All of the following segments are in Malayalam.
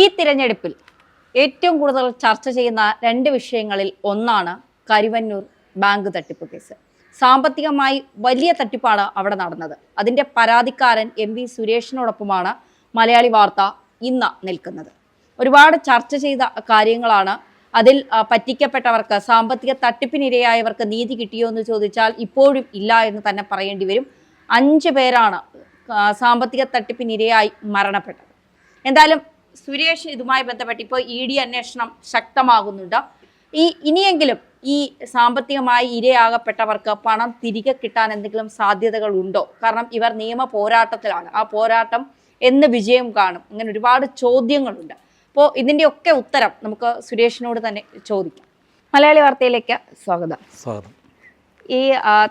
ഈ തിരഞ്ഞെടുപ്പിൽ ഏറ്റവും കൂടുതൽ ചർച്ച ചെയ്യുന്ന രണ്ട് വിഷയങ്ങളിൽ ഒന്നാണ് കരുവന്നൂർ ബാങ്ക് തട്ടിപ്പ് കേസ്. സാമ്പത്തികമായി വലിയ തട്ടിപ്പാണ് അവിടെ നടന്നത്. അതിന്റെ പരാതിക്കാരൻ എം വി സുരേഷിനോടൊപ്പമാണ് മലയാളി വാർത്ത ഇന്ന് നിൽക്കുന്നത്. ഒരുപാട് ചർച്ച ചെയ്ത കാര്യങ്ങളാണ്. അതിൽ പറ്റിക്കപ്പെട്ടവർക്ക് സാമ്പത്തിക തട്ടിപ്പിനിരയായവർക്ക് നീതി കിട്ടിയോ എന്ന് ചോദിച്ചാൽ ഇപ്പോഴും ഇല്ല എന്ന് തന്നെ പറയേണ്ടി വരും. അഞ്ച് പേരാണ് സാമ്പത്തിക തട്ടിപ്പിനിരയായി മരണപ്പെട്ടത്. എന്തായാലും സുരേഷ് ഇതുമായി ബന്ധപ്പെട്ട് ഇപ്പോൾ ഇ ഡി അന്വേഷണം ശക്തമാകുന്നുണ്ട്. ഈ ഇനിയെങ്കിലും ഈ സാമ്പത്തികമായി ഇരയാകപ്പെട്ടവർക്ക് പണം തിരികെ കിട്ടാൻ എന്തെങ്കിലും സാധ്യതകൾ ഉണ്ടോ? കാരണം ഇവർ നിയമ പോരാട്ടത്തിലാണ്. ആ പോരാട്ടം എന്ന് വിജയം കാണും. അങ്ങനെ ഒരുപാട് ചോദ്യങ്ങളുണ്ട്. അപ്പോൾ ഇതിന്റെയൊക്കെ ഉത്തരം നമുക്ക് സുരേഷിനോട് തന്നെ ചോദിക്കാം. മലയാളി വാർത്തയിലേക്ക് സ്വാഗതം. സ്വാഗതം. ഈ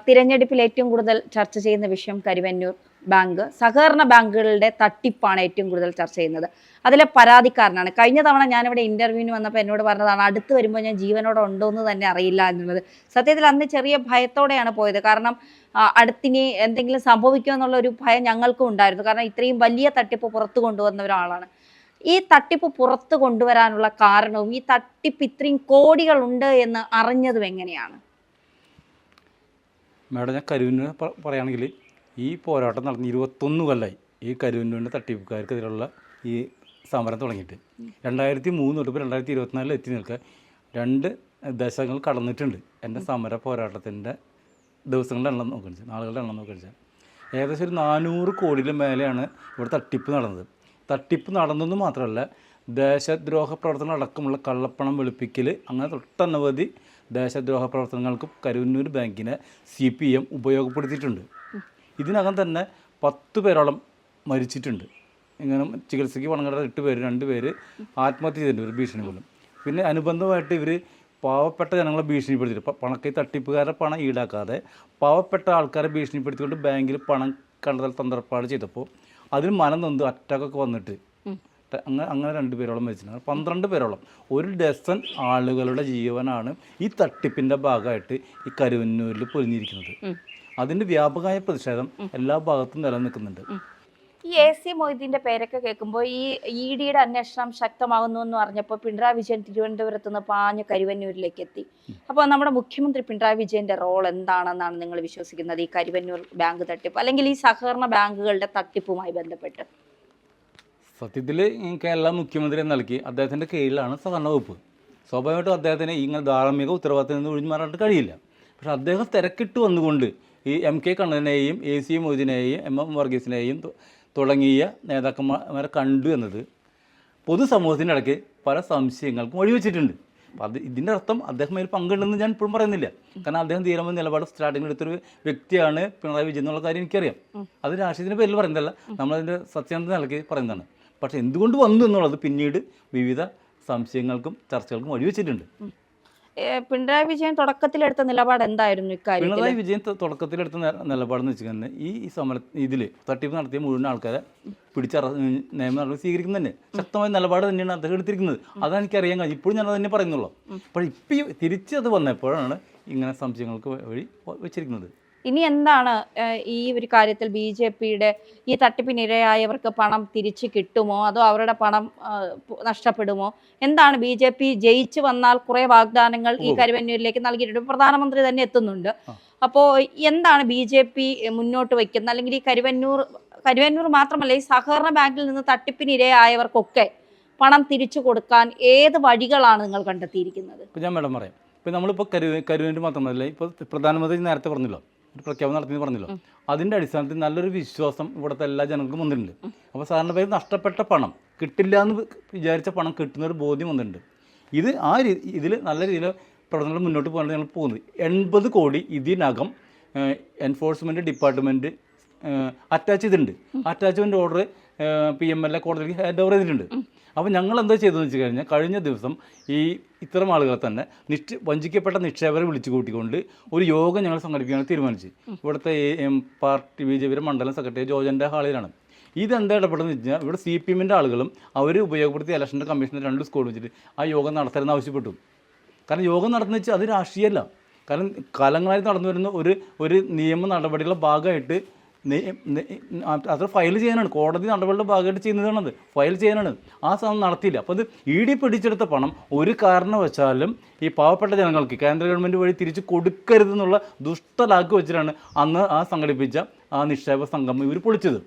തിരഞ്ഞെടുപ്പിൽ ഏറ്റവും കൂടുതൽ ചർച്ച ചെയ്യുന്ന വിഷയം കരുവന്നൂർ. ബാങ്ക് സഹകരണ ബാങ്കുകളുടെ തട്ടിപ്പാണ് ഏറ്റവും കൂടുതൽ ചർച്ച ചെയ്യുന്നത്. അതിലെ പരാതിക്കാരനാണ്. കഴിഞ്ഞ തവണ ഞാനിവിടെ ഇന്റർവ്യൂവിന് വന്നപ്പോൾ എന്നോട് പറഞ്ഞതാണ് അടുത്ത് വരുമ്പോൾ ഞാൻ ജീവനോടെ ഉണ്ടോ എന്ന് തന്നെ അറിയില്ല എന്നുള്ളത്. സത്യത്തിൽ അന്ന് ചെറിയ ഭയത്തോടെയാണ് പോയത്. കാരണം അടുത്തിനി എന്തെങ്കിലും സംഭവിക്കുമോ എന്നുള്ള ഒരു ഭയം ഞങ്ങൾക്കും ഉണ്ടായിരുന്നു. കാരണം ഇത്രയും വലിയ തട്ടിപ്പ് പുറത്തു കൊണ്ടുവന്ന ഒരാളാണ്. ഈ തട്ടിപ്പ് പുറത്തു കൊണ്ടുവരാനുള്ള കാരണവും ഈ തട്ടിപ്പ് ഇത്രയും കോടികളുണ്ട് എന്ന് അറിഞ്ഞതും എങ്ങനെയാണ്? മാഡം ഞാൻ കരുവിന് പറയുകയാണെങ്കിൽ ഈ പോരാട്ടം നടന്ന് ഇരുപത്തൊന്ന് കൊല്ലായി. ഈ കരുവിന്റെ തട്ടിപ്പുകാർക്കെതിരെയുള്ള ഈ സമരം തുടങ്ങിയിട്ട്. രണ്ടായിരത്തി മൂന്ന് തൊട്ട് രണ്ടായിരത്തി ഇരുപത്തിനാലിൽ എത്തി നിൽക്കുക. രണ്ട് ദശകങ്ങൾ കടന്നിട്ടുണ്ട് എന്റെ സമര പോരാട്ടത്തിന്റെ ദിവസങ്ങളുടെ എണ്ണം നോക്കിച്ചാൽ നാളുകളുടെ എണ്ണം നോക്കിച്ചാൽ ഏകദേശം ഒരു നാനൂറ് കോടിയിലും മേലെയാണ് ഇവിടെ തട്ടിപ്പ് നടന്നത്. തട്ടിപ്പ് നടന്നെന്ന് മാത്രമല്ല ദേശദ്രോഹ പ്രവർത്തനം അടക്കമുള്ള കള്ളപ്പണം വെളുപ്പിക്കൽ അങ്ങനെ ഒട്ടനവധി ദേശദ്രോഹ പ്രവർത്തനങ്ങൾക്ക് കരുവന്നൂർ ബാങ്കിനെ സി പി എം ഉപയോഗപ്പെടുത്തിയിട്ടുണ്ട്. ഇതിനകം തന്നെ പത്ത് പേരോളം മരിച്ചിട്ടുണ്ട്. ഇങ്ങനെ ചികിത്സയ്ക്ക് പണം കണ്ട എട്ട് പേര് രണ്ട് പേര് ആത്മഹത്യ ചെയ്തിട്ടുണ്ട് ഒരു ഭീഷണി പോലും പിന്നെ അനുബന്ധമായിട്ട് ഇവർ പാവപ്പെട്ട ജനങ്ങളെ ഭീഷണിപ്പെടുത്തിയിട്ട് പണക്കൈ തട്ടിപ്പുകാരുടെ പണം ഈടാക്കാതെ പാവപ്പെട്ട ആൾക്കാരെ ഭീഷണിപ്പെടുത്തിക്കൊണ്ട് ബാങ്കിൽ പണം കണ്ടെത്തൽ തന്ത്രപ്പാട് ചെയ്തപ്പോൾ അതിന് മനം നൊന്ത് അറ്റാക്കൊക്കെ വന്നിട്ട് അങ്ങനെ അങ്ങനെ രണ്ട് പേരോളം മരിച്ചിട്ടുണ്ട്. പന്ത്രണ്ട് പേരോളം. ഒരു ഡസൻ ആളുകളുടെ ജീവനാണ് ഈ തട്ടിപ്പിന്റെ ഭാഗമായിട്ട് ഈ കരുവന്നൂരിൽ പൊലിഞ്ഞിരിക്കുന്നത്. അതിന്റെ വ്യാപകമായ പ്രതിഷേധം എല്ലാ ഭാഗത്തും നിലനിൽക്കുന്നുണ്ട്. ഈ എ സി മൊയ്തീന്റെ പേരൊക്കെ കേൾക്കുമ്പോൾ ഈ ഇ ഡിയുടെ അന്വേഷണം ശക്തമാകുന്നു എന്ന് പറഞ്ഞപ്പോൾ പിണറായി വിജയൻ തിരുവനന്തപുരത്ത് നിന്ന് പാഞ്ഞ് കരുവന്നൂരിലേക്ക് എത്തി. അപ്പോൾ നമ്മുടെ മുഖ്യമന്ത്രി പിണറായി വിജയന്റെ റോൾ എന്താണെന്നാണ് നിങ്ങൾ വിശ്വസിക്കുന്നത്? ഈ കരുവന്നൂർ ബാങ്ക് തട്ടിപ്പ് അല്ലെങ്കിൽ ഈ സഹകരണ ബാങ്കുകളുടെ തട്ടിപ്പുമായി ബന്ധപ്പെട്ട്? സത്യത്തിൽ കേരള മുഖ്യമന്ത്രി നൽകി അദ്ദേഹത്തിന്റെ കീഴിലാണ് സഹകരണ വകുപ്പ്. സ്വാഭാവികമായിട്ടും അദ്ദേഹത്തിന് ഇങ്ങനെ ധാർമ്മിക ഉത്തരവാദിത്തത്തിൽ നിന്ന് ഒഴിഞ്ഞു മാറാനായിട്ട് കഴിയില്ല. പക്ഷേ അദ്ദേഹം തിരക്കിട്ട് വന്നുകൊണ്ട് ഈ എം കെ കണ്ണനെയും എ സി മൊയ്തീനെയും എം എം വർഗീസിനെയും തുടങ്ങിയ നേതാക്കന്മാരെ കണ്ടു എന്നത് പൊതുസമൂഹത്തിന്റെ ഇടയ്ക്ക് പല സംശയങ്ങൾക്കും വഴിവെച്ചിട്ടുണ്ട്. അപ്പോൾ അത് ഇതിന്റെ അർത്ഥം അദ്ദേഹം അതിൽ പങ്കുണ്ടെന്ന് ഞാൻ ഇപ്പോഴും പറയുന്നില്ല. കാരണം അദ്ദേഹം തീരുമാന നിലപാട് സ്റ്റാർട്ടിങ്ങിൽ എടുത്തൊരു വ്യക്തിയാണ് പിണറായി വിജയൻ എന്നുള്ള കാര്യം എനിക്കറിയാം. അത് രാഷ്ട്രീയത്തിന്റെ പേരിൽ പറയുന്നതല്ല. നമ്മളതിന്റെ സത്യാന്ത നിലയ്ക്ക് പറയുന്നതാണ്. പക്ഷേ എന്തുകൊണ്ട് വന്നു എന്നുള്ളത് പിന്നീട് വിവിധ സംശയങ്ങൾക്കും ചർച്ചകൾക്കും വഴിവെച്ചിട്ടുണ്ട്. ഏ, പിണറായി വിജയൻ തുടക്കത്തിലെടുത്ത നിലപാട് എന്തായിരുന്നു ഇക്കാര്യം പിണറായി വിജയൻ തുടക്കത്തിലെടുത്ത നിലപാടെന്ന് വെച്ചാൽ ഈ സമര ഇതിൽ തട്ടിപ്പ് നടത്തിയ മുഴുവൻ ആൾക്കാരെ പിടിച്ചറ നിയമ നടപടി സ്വീകരിക്കുന്നതന്നെ. ശക്തമായ നിലപാട് തന്നെയാണ് അദ്ദേഹം എടുത്തിരിക്കുന്നത്. അതാണ് എനിക്കറിയാൻ കഴിഞ്ഞു ഇപ്പോഴും ഞാൻ തന്നെ പറയുന്നുള്ളൂ. അപ്പോൾ ഇപ്പം തിരിച്ചത് വന്നപ്പോഴാണ് ഇങ്ങനെ സംശയങ്ങൾക്ക് വഴി വെച്ചിരിക്കുന്നത്. ഇനി എന്താണ് ഈ ഒരു കാര്യത്തിൽ ബി ജെ പിയുടെ ഈ തട്ടിപ്പിനിരയായവർക്ക് പണം തിരിച്ചു കിട്ടുമോ? അതോ അവരുടെ പണം നഷ്ടപ്പെടുമോ? എന്താണ് ബി ജെ പി ജയിച്ചു വന്നാൽ കുറെ വാഗ്ദാനങ്ങൾ ഈ കരുവന്നൂരിലേക്ക് നൽകിയിട്ടുണ്ട്. പ്രധാനമന്ത്രി തന്നെ എത്തുന്നുണ്ട്. അപ്പോൾ എന്താണ് ബി ജെ പി മുന്നോട്ട് വയ്ക്കുന്നത് അല്ലെങ്കിൽ ഈ കരുവന്നൂർ കരുവന്നൂർ മാത്രമല്ല ഈ സഹകരണ ബാങ്കിൽ നിന്ന് തട്ടിപ്പിനിരയായവർക്കൊക്കെ പണം തിരിച്ചു കൊടുക്കാൻ ഏത് വഴികളാണ് നിങ്ങൾ കണ്ടെത്തിയിരിക്കുന്നത്? ഇപ്പൊ ഞാൻ മേഡം പറയാം. ഇപ്പോൾ നമ്മളിപ്പോൾ കരു കരുവിന്റെ മാത്രമല്ല ഇപ്പോൾ പ്രധാനമന്ത്രി നേരത്തെ പറഞ്ഞല്ലോ ഒരു പ്രഖ്യാപനം നടത്തിയെന്ന് പറഞ്ഞല്ലോ. അതിന്റെ അടിസ്ഥാനത്തിൽ നല്ലൊരു വിശ്വാസം ഇവിടുത്തെ എല്ലാ ജനങ്ങൾക്കും വന്നിട്ടുണ്ട്. അപ്പോൾ സാറിന്റെ പേര് നഷ്ടപ്പെട്ട പണം കിട്ടില്ല എന്ന് വിചാരിച്ച പണം കിട്ടുന്ന ഒരു ബോധ്യം വന്നിട്ടുണ്ട്. ഇത് ആ രീതി ഇതിൽ നല്ല രീതിയിൽ പ്രവർത്തനങ്ങൾ മുന്നോട്ട് പോകാൻ ഞങ്ങൾ പോകുന്നത് എൺപത് കോടി ഇതിനകം എൻഫോഴ്സ്മെന്റ് ഡിപ്പാർട്ട്മെന്റ് അറ്റാച്ച് ചെയ്തിട്ടുണ്ട്. Attachment order P M L A കോടതിക്ക് ഹാൻഡ് ഓവർ ചെയ്തിട്ടുണ്ട്. അപ്പോൾ ഞങ്ങൾ എന്താ ചെയ്തതെന്ന് വെച്ച് കഴിഞ്ഞാൽ കഴിഞ്ഞ ദിവസം ഈ ഇത്തരം ആളുകളെ തന്നെ നിക്ഷ വഞ്ചിക്കപ്പെട്ട നിക്ഷേപരെ വിളിച്ചു കൂട്ടിക്കൊണ്ട് ഒരു യോഗം ഞങ്ങൾ സംഘടിപ്പിക്കാൻ തീരുമാനിച്ചു. ഇവിടുത്തെ പാർട്ടി ബി ജെ പിയുടെ മണ്ഡലം സെക്രട്ടറി ജോജന്റെ ഹാളിലാണ്. ഇതെന്താ ഇടപെടുന്നത് വെച്ച് കഴിഞ്ഞാൽ ഇവിടെ സി പി എമ്മിന്റെ ആളുകളും അവർ ഉപയോഗപ്പെടുത്തിയ ഇലക്ഷന്റെ കമ്മീഷന്റെ രണ്ട് സ്കൂൾ വെച്ചിട്ട് ആ യോഗം നടത്തരുതെന്ന് ആവശ്യപ്പെട്ടു. കാരണം യോഗം നടത്തുന്ന വെച്ചാൽ അത് രാഷ്ട്രീയമല്ല. കാരണം കാലങ്ങളായി നടന്നു വരുന്ന ഒരു ഒരു നിയമ നടപടികളുടെ ഭാഗമായിട്ട് അത് ഫയൽ ചെയ്യാനാണ്. കോടതി നടപടിയുടെ ഭാഗമായിട്ട് ചെയ്യുന്നതാണത്. ഫയൽ ചെയ്യാനാണ്. ആ സാധനം നടത്തിയില്ല. അപ്പോൾ അത് ഇ ഡി പിടിച്ചെടുത്ത പണം ഒരു കാരണവശാലും ഈ പാവപ്പെട്ട ജനങ്ങൾക്ക് കേന്ദ്ര ഗവൺമെന്റ് വഴി തിരിച്ച് കൊടുക്കരുതെന്നുള്ള ദുഷ്ടലാക്ക് വെച്ചിട്ടാണ് അന്ന് ആ സംഘടിപ്പിച്ച ആ നിക്ഷേപ സംഘം ഇവർ പൊളിച്ചത്.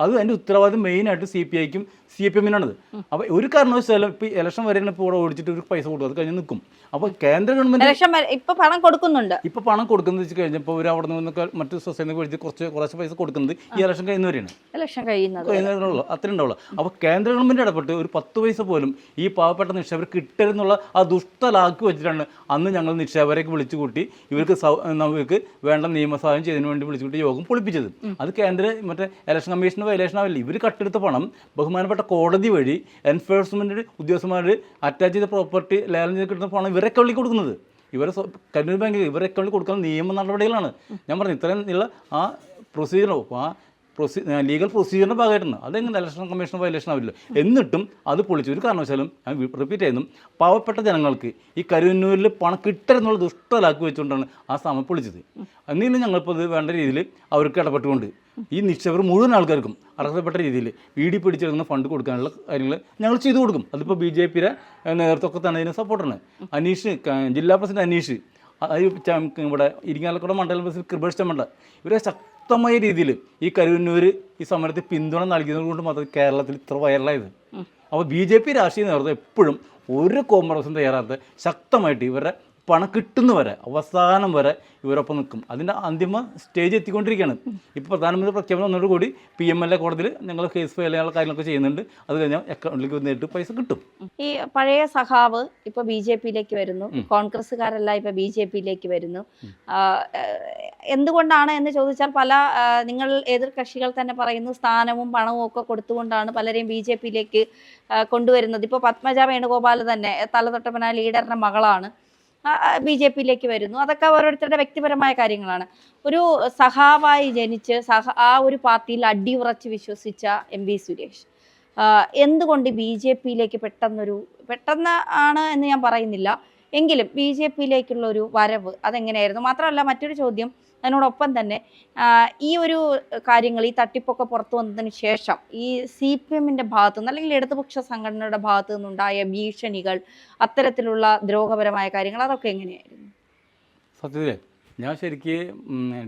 അത് അതിന്റെ ഉത്തരവാദിത്വം മെയിനായിട്ട് സി പി ഐക്കും സി പി എമ്മിനാണത് അപ്പോൾ ഒരു കാരണവശാലും ഇപ്പോൾ ഇലക്ഷൻ വരെ ഇപ്പോൾ ഇവിടെ ഓടിച്ചിട്ട് ഒരു പൈസ കൊടുക്കും അത് കഴിഞ്ഞ് നിൽക്കും അപ്പോൾ കേന്ദ്ര ഗവൺമെന്റ് ഇപ്പൊ പണം കൊടുക്കുന്നുണ്ട്. ഇപ്പോൾ പണം കൊടുക്കുന്നത് വെച്ച് കഴിഞ്ഞപ്പോൾ അവർ അവിടെ നിന്നൊക്കെ മറ്റു സൊസൈറ്റി വിളിച്ച് കുറച്ച് കുറച്ച് പൈസ കൊടുക്കുന്നത് ഈ ഇലക്ഷൻ കഴിയുന്നവരെയാണ് ഇലക്ഷൻ കഴിയുന്നത്. കഴിയുന്നവരുള്ളൂ അത്രയും ഉണ്ടാവുള്ളൂ അപ്പോൾ കേന്ദ്ര ഗവൺമെന്റ് ഇടപെട്ട് ഒരു പത്ത് പൈസ പോലും ഈ പാവപ്പെട്ട നിക്ഷേപർ കിട്ടരുന്നുള്ള ആ ദുഷ്ടലാക്ക് വെച്ചിട്ടാണ് അന്ന് ഞങ്ങൾ നിക്ഷേപരെയൊക്കെ വിളിച്ചു കൂട്ടി ഇവർക്ക് നമുക്ക് വേണ്ട നിയമസഹായം ചെയ്തതിനു വേണ്ടി വിളിച്ചു കൂട്ടി യോഗം പൊളിപ്പിച്ചത്. അത് കേന്ദ്ര മറ്റേ ഇലക്ഷൻ കമ്മീഷന് വയലേഷൻ ആവില്ല. ഇവർ കട്ടെടുത്ത പണം. ബഹുമാനപ്പെട്ട കോടതി വഴി എൻഫോഴ്സ്മെന്റ് ഉദ്യോഗസ്ഥന്മാർ അറ്റാച്ച് ചെയ്ത പ്രോപ്പർട്ടി ലേലം ചെയ്ത് കിട്ടുന്ന പണം ഇവരെ കള്ളി കൊടുക്കുന്നത്. ഇവരെ കണ്ണൂർ ബാങ്കിൽ ഇവരെ അക്കൗണ്ടിൽ കൊടുക്കുന്ന നിയമ നടപടികളാണ്. ഞാൻ പറഞ്ഞു ഇത്രയും ഉള്ള ആ പ്രൊസീജിയറോ ആ പ്രൊസീ ലീഗൽ പ്രൊസീജിയറിന്റെ ഭാഗമായിട്ടാണ്. അതെങ്ങനെ ഇലക്ഷൻ കമ്മീഷൻ വയലേഷൻ ആവില്ല. എന്നിട്ടും അത് പൊളിച്ചു. ഒരു കാരണവശാലും ഞാൻ റിപ്പീറ്റ് ചെയ്യുന്നു പാവപ്പെട്ട ജനങ്ങൾക്ക് ഈ കരുവന്നൂരിൽ പണം കിട്ടരുന്നുള്ള ദുഷ്ടലാക്കി വെച്ചുകൊണ്ടാണ് ആ സമയം പൊളിച്ചത്. എന്നിലും ഞങ്ങളിപ്പോൾ അത് വേണ്ട രീതിയിൽ അവർക്ക് ഇടപെട്ടുകൊണ്ട് ഈ നിക്ഷേപർ മുഴുവൻ ആൾക്കാർക്കും അർഹതപ്പെട്ട രീതിയിൽ ഇ ഡി പിടിച്ചെടുക്കുന്ന ഫണ്ട് കൊടുക്കാനുള്ള കാര്യങ്ങൾ ഞങ്ങൾ ചെയ്തു കൊടുക്കും. അതിപ്പോൾ ബി ജെ പിയുടെ നേതൃത്വമൊക്കെ തന്നെ അതിന് സപ്പോർട്ടാണ് അനീഷ് ജില്ലാ പ്രസിഡന്റ് അനീഷ് അത് ഇവിടെ ഇരിങ്ങാലക്കുട മണ്ഡലം പ്രസിഡന്റ് കൃപേഷ് ചമ്മണ്ട ഇവരെ ശക്തമായ രീതിയിൽ ഈ കരുവന്നൂർ ഈ സമരത്തിൽ പിന്തുണ നൽകിയത് കൊണ്ട് മാത്രം കേരളത്തിൽ ഇത്ര വൈറലായത്. അപ്പോൾ ബി ജെ പി രാഷ്ട്രീയ നേതൃത്വം എപ്പോഴും ഒരു കോംപ്രമൈസും തയ്യാറാത്ത ശക്തമായിട്ട് ഇവരുടെ പണം കിട്ടുന്നവരെ അവസാനം വരെ ഇവരൊപ്പം നിൽക്കും. അതിന്റെ അന്തിമ സ്റ്റേജ് എത്തിക്കൊണ്ടിരിക്കുകയാണ്. ഇപ്പോൾ പ്രധാനമന്ത്രി പ്രഖ്യാപനം വന്നതോടുകൂടി പി എം എൽ എ കോടതിയിൽ ഞങ്ങൾ കേസ് ഫയൽ ചെയ്യാനുള്ള കാര്യങ്ങളൊക്കെ ചെയ്യുന്നുണ്ട്. അത് കഴിഞ്ഞാൽ അക്കൗണ്ടിലേക്ക് നേരിട്ട് പൈസ കിട്ടും. ഈ പഴയ സഖാവ് ഇപ്പോൾ ബി ജെ പിയിലേക്ക് വരുന്നു. കോൺഗ്രസ്സുകാരെല്ലാം ഇപ്പോൾ ബി ജെ പിയിലേക്ക് വരുന്നു. എന്തുകൊണ്ടാണ് എന്ന് ചോദിച്ചാൽ പല നിങ്ങൾ എതിർ കക്ഷികൾ തന്നെ പറയുന്നു സ്ഥാനവും പണവും ഒക്കെ കൊടുത്തുകൊണ്ടാണ് പലരെയും ബി ജെ പിയിലേക്ക് കൊണ്ടുവരുന്നത്. ഇപ്പോൾ പത്മജ വേണുഗോപാൽ തന്നെ തലതൊട്ടപ്പന ലീഡറിന്റെ മകളാണ്. ബി ജെ പിയിലേക്ക് വരുന്നു. അതൊക്കെ ഓരോരുത്തരുടെ വ്യക്തിപരമായ കാര്യങ്ങളാണ്. ഒരു സഹാവായി ജനിച്ച് സഹ ആ ഒരു പാർട്ടിയിൽ അടിയുറച്ച് വിശ്വസിച്ച എം വി സുരേഷ്. എന്തുകൊണ്ട് ബി ജെ പിയിലേക്ക് പെട്ടെന്നൊരു പെട്ടെന്ന് ആണ് എന്ന് ഞാൻ പറയുന്നില്ല. എങ്കിലും ബി ജെ പിയിലേക്കുള്ള ഒരു വരവ് അതെങ്ങനെയായിരുന്നു? മാത്രമല്ല മറ്റൊരു ചോദ്യം അതിനോടൊപ്പം തന്നെ ഈ ഒരു കാര്യങ്ങൾ ഈ തട്ടിപ്പൊക്കെ പുറത്തു വന്നതിന് ശേഷം ഈ സി പി എമ്മിന്റെ ഭാഗത്തു നിന്ന് അല്ലെങ്കിൽ ഇടതുപക്ഷ സംഘടനയുടെ ഭാഗത്തു നിന്നുണ്ടായ ഭീഷണികൾ അത്തരത്തിലുള്ള ദ്രോഹപരമായ കാര്യങ്ങൾ അതൊക്കെ എങ്ങനെയായിരുന്നു? സത്യത്തിൽ ഞാൻ ശരിക്കും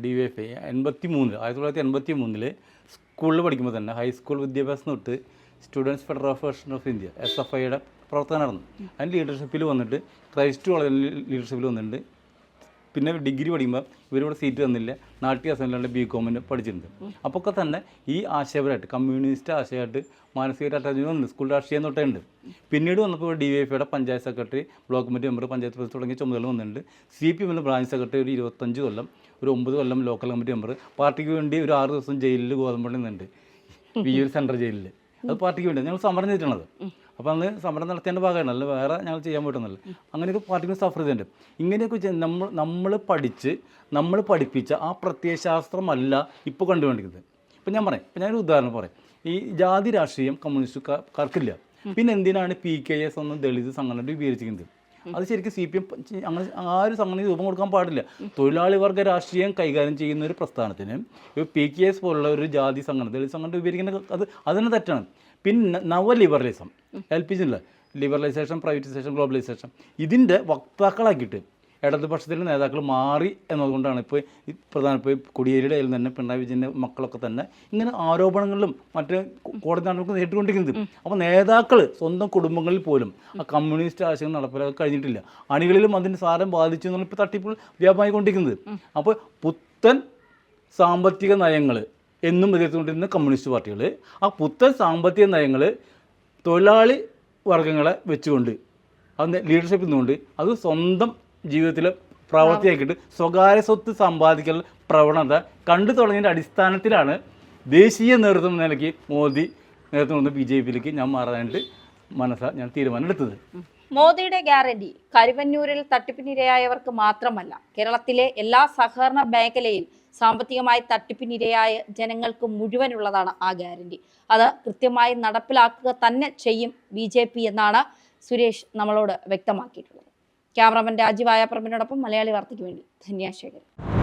ഡി വൈ എഫ് ഐ എൺപത്തി മൂന്നിൽ ആയിരത്തി തൊള്ളായിരത്തി എൺപത്തി മൂന്നിൽ സ്കൂളിൽ പഠിക്കുമ്പോൾ തന്നെ ഹൈസ്കൂൾ വിദ്യാഭ്യാസം തൊട്ട് students federation of India S F ഐയുടെ പ്രവർത്തനം നടന്നു അതിന്റെ ലീഡർഷിപ്പിൽ വന്നിട്ട് ക്രൈസ്റ്റ് കോളേജിൽ ലീഡർഷിപ്പിൽ വന്നിട്ടുണ്ട്. പിന്നെ ഡിഗ്രി പഠിക്കുമ്പോൾ ഇവരിവിടെ സീറ്റ് തന്നില്ല. നാട്ടിക അസംബ്ലിയുടെ ബി കോമിന് പഠിച്ചിട്ടുണ്ട്. അപ്പോൾ ഒക്കെ തന്നെ ഈ ആശയപരമായിട്ട് കമ്മ്യൂണിസ്റ്റ് ആശയമായിട്ട് മാനസികമായിട്ട് അറ്റാച്ച് വന്നിട്ടുണ്ട്. സ്കൂൾ രാഷ്ട്രീയം തൊട്ടേ ഉണ്ട്. പിന്നീട് വന്നപ്പോൾ D Y എഫ്ഐയുടെ panchayat secretary block committee member panchayat president തുടങ്ങിയ ചുമതല വന്നിട്ടുണ്ട്. സി പി എമ്മിൽ ബ്രാഞ്ച് സെക്രട്ടറി ഒരു ഇരുപത്തഞ്ച് കൊല്ലം ഒരു ഒമ്പത് കൊല്ലം ലോക്കൽ കമ്മിറ്റി മെമ്പർ പാർട്ടിക്ക് വേണ്ടി ഒരു ആറ് ദിവസം ജയിലിൽ ഗോതമ്പള്ളി നിന്നുണ്ട് ഒരു സെൻട്രൽ ജയിലിൽ അത് പാർട്ടിക്ക് വേണ്ടി. ഞങ്ങൾ സമരം ചെയ്തിട്ടുള്ളത്. അപ്പോൾ അന്ന് സമരം നടത്തേണ്ട ഭാഗമാണ് അല്ല വേറെ ഞങ്ങൾ ചെയ്യാൻ പറ്റുന്നില്ല അങ്ങനെയൊക്കെ പാർട്ടിക്ക് സഫർ ചെയ്തിട്ടുണ്ട്. ഇങ്ങനെയൊക്കെ നമ്മൾ നമ്മൾ പഠിച്ച് നമ്മൾ പഠിപ്പിച്ച ആ പ്രത്യയശാസ്ത്രമല്ല ഇപ്പോൾ കണ്ടുകൊണ്ടിരിക്കുന്നത്. ഇപ്പം ഞാൻ പറയാം. ഇപ്പം ഞാനൊരു ഉദാഹരണം പറയാം. ഈ ജാതി രാഷ്ട്രീയം കമ്മ്യൂണിസ്റ്റുകാർക്കില്ല പിന്നെ എന്തിനാണ് പി കെ എസ് ഒന്നും ദളിത് സംഘടന രൂപീകരിച്ചിരിക്കുന്നത്? അത് ശരിക്കും സി പി എം അങ്ങനെ ആ ഒരു സംഘടന രൂപം കൊടുക്കാൻ പാടില്ല. തൊഴിലാളി വർഗ രാഷ്ട്രീയം കൈകാര്യം ചെയ്യുന്ന ഒരു പ്രസ്ഥാനത്തിന് പി കെ എസ് പോലുള്ള ഒരു ജാതി സംഘടന ദളിത് സംഘടന രൂപീകരിക്കുന്ന അത് അതിന് തെറ്റാണ്. പിന്നെ നവ liberalism L P liberalisation privatisation globalisation ഇതിന്റെ വക്താക്കളാക്കിയിട്ട് ഇടതുപക്ഷത്തിലെ നേതാക്കൾ മാറി എന്നതുകൊണ്ടാണ് ഇപ്പോൾ പ്രധാന ഇപ്പോൾ കൊടിയേരിയുടെ കയ്യിൽ തന്നെ പിണറായി വിജയന്റെ മക്കളൊക്കെ തന്നെ ഇങ്ങനെ ആരോപണങ്ങളിലും മറ്റ് കോടതി നടപടികളും നേരിട്ടുകൊണ്ടിരിക്കുന്നത്. അപ്പോൾ നേതാക്കൾ സ്വന്തം കുടുംബങ്ങളിൽ പോലും ആ കമ്മ്യൂണിസ്റ്റ് ആശയം നടപ്പിലാക്കാൻ കഴിഞ്ഞിട്ടില്ല. അണികളിലും അതിന്റെ സാരം ബാധിച്ചു എന്നുള്ള ഇപ്പോൾ തട്ടിപ്പുകൾ വ്യാപമായിക്കൊണ്ടിരിക്കുന്നത് അപ്പോൾ പുത്തൻ സാമ്പത്തിക നയങ്ങൾ എന്നും എതിർത്തുകൊണ്ടിരുന്ന കമ്മ്യൂണിസ്റ്റ് പാർട്ടികൾ ആ പുത്തൻ സാമ്പത്തിക നയങ്ങൾ തൊഴിലാളി വർഗങ്ങളെ വെച്ചുകൊണ്ട് അതിന്റെ ലീഡർഷിപ്പ് നിന്നുകൊണ്ട് അത് സ്വന്തം ജീവിതത്തിൽ പ്രവർത്തിയാക്കിയിട്ട് സ്വകാര്യ സ്വത്ത് സമ്പാദിക്കൽ പ്രവണത കണ്ടു തുടങ്ങിയതിന്റെ അടിസ്ഥാനത്തിലാണ് ദേശീയ നേതൃത്വം നിലയ്ക്ക് മോദി നേതൃത്വം കൊണ്ട് ബി ജെ പിയിലേക്ക് ഞാൻ മാറാനായിട്ട് മനസ്സാ ഞാൻ തീരുമാനം എടുത്തത് മോദിയുടെ ഗ്യാരണ്ടി കരുവന്നൂരിൽ തട്ടിപ്പിനിരയായവർക്ക് മാത്രമല്ല കേരളത്തിലെ എല്ലാ സഹകരണ മേഖലയിൽ സാമ്പത്തികമായി തട്ടിപ്പിനിരയായ ജനങ്ങൾക്ക് മുഴുവനുള്ളതാണ് ആ ഗ്യാരണ്ടി. അത് കൃത്യമായി നടപ്പിലാക്കുക തന്നെ ചെയ്യും ബി എന്നാണ് സുരേഷ് നമ്മളോട് വ്യക്തമാക്കിയിട്ടുള്ളത്. ക്യാമറമാൻ രാജീവ് ആയാപ്രമിനോടൊപ്പം മലയാളി വാർത്തയ്ക്ക് വേണ്ടി ധന്യാശേഖരൻ